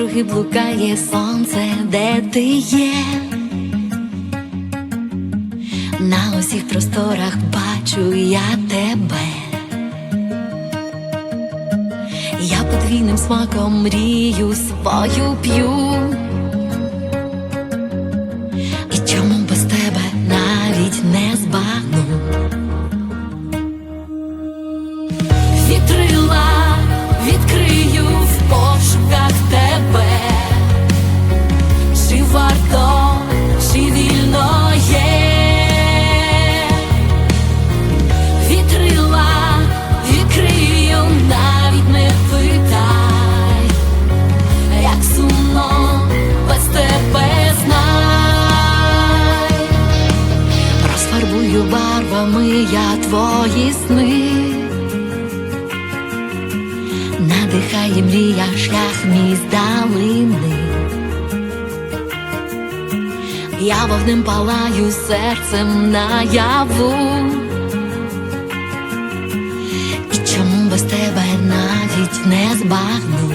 навкруги блукає сонце, де ти є. На усіх просторах бачу я тебе. Я подвійним смаком мрію свою п'ю. І чому без тебе навіть не збагну? Вітрила барвами я твої сни. Надихає мрія шлях мій з. Я вогнем палаю серцем наяву. І чому без тебе навіть не збагну?